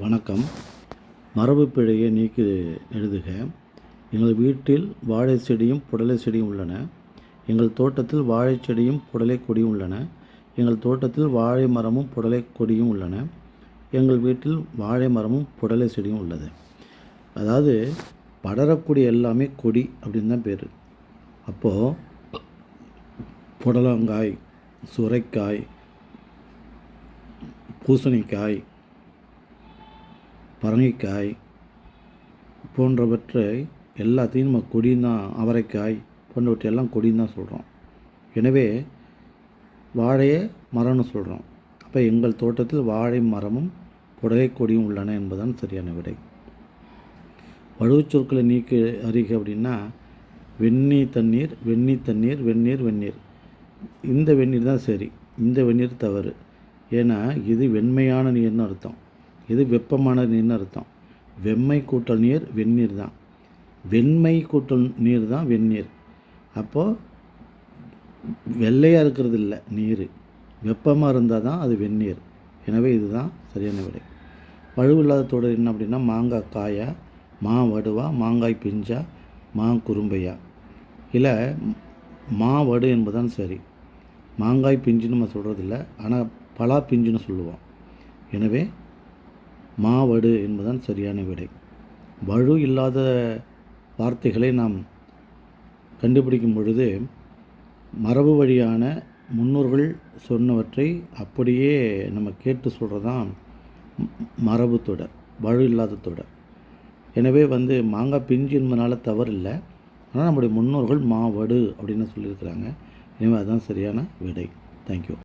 வணக்கம். மரபு பிழையை நீக்கி எழுதுக. எங்கள் வீட்டில் வாழை செடியும் புடலை செடியும் உள்ளன. எங்கள் தோட்டத்தில் வாழை செடியும் புடலை கொடியும் உள்ளன. எங்கள் தோட்டத்தில் வாழை மரமும் புடலை கொடியும் உள்ளன. எங்கள் வீட்டில் வாழை மரமும் புடலை செடியும் உள்ளது. அதாவது படரக்கூடிய எல்லாமே கொடி அப்படின்னு தான் பேர். அப்போது புடலங்காய் சுரைக்காய் பூசணிக்காய் பரங்கிக்காய் போன்றவற்றை எல்லாத்தையும் நம்ம கொடின்னு தான் அவரைக்காய் போன்றவற்றையெல்லாம் கொடின்னு தான் சொல்கிறோம் எனவே வாழையை மரம்னு சொல்கிறோம் அப்போ எங்கள் தோட்டத்தில் வாழை மரமும் புடகை கொடியும் உள்ளன என்பதுதான் சரியான விடை. வழுவுச் சொற்களை நீக்கி அறிக அப்படின்னா வெந்நீ தண்ணீர் வெந்நீ தண்ணீர் வெந்நீர் வெந்நீர். இந்த வெந்நீர் தான் சரி. இந்த வெந்நீர் தவறு. ஏன்னா இது வெண்மையான நீர்னு அர்த்தம். இது வெப்பமான நீர்னு அர்த்தம்? வெம்மை கூட்டல் நீர் வெந்நீர் தான். வெண்மை கூட்டல் நீர் தான் வெந்நீர். அப்போது வெள்ளையாக இருக்கிறது இல்லை நீர். வெப்பமாக இருந்தால் தான் அது வெந்நீர். எனவே இதுதான் சரியான விடை. பழுவில்லாத தொடர் என்ன அப்படின்னா மாங்காய் காயா மா வடுவா மாங்காய் பிஞ்சா மா குறும்பையா. இல்லை மா வடு என்பதுதான் சரி. மாங்காய் பிஞ்சுன்னு நம்ம சொல்கிறதில்ல ஆனால் பலா பிஞ்சுன்னு சொல்லுவோம். எனவே மாவடு என்பதுதான் சரியான விடை. வலு இல்லாத வார்த்தைகளை நாம் கண்டுபிடிக்கும் பொழுது மரபு வழியான முன்னோர்கள் சொன்னவற்றை அப்படியே நம்ம கேட்டு சொல்கிறது தான் மரபு தொடர் வலு இல்லாத தொடர். எனவே வந்து மாங்காய் பிஞ்சு என்பதனால தவறு இல்லை ஆனால் நம்முடைய முன்னோர்கள் மாவடு அப்படின்னு சொல்லியிருக்கிறாங்க. எனவே அதுதான் சரியான விடை. தேங்க்யூ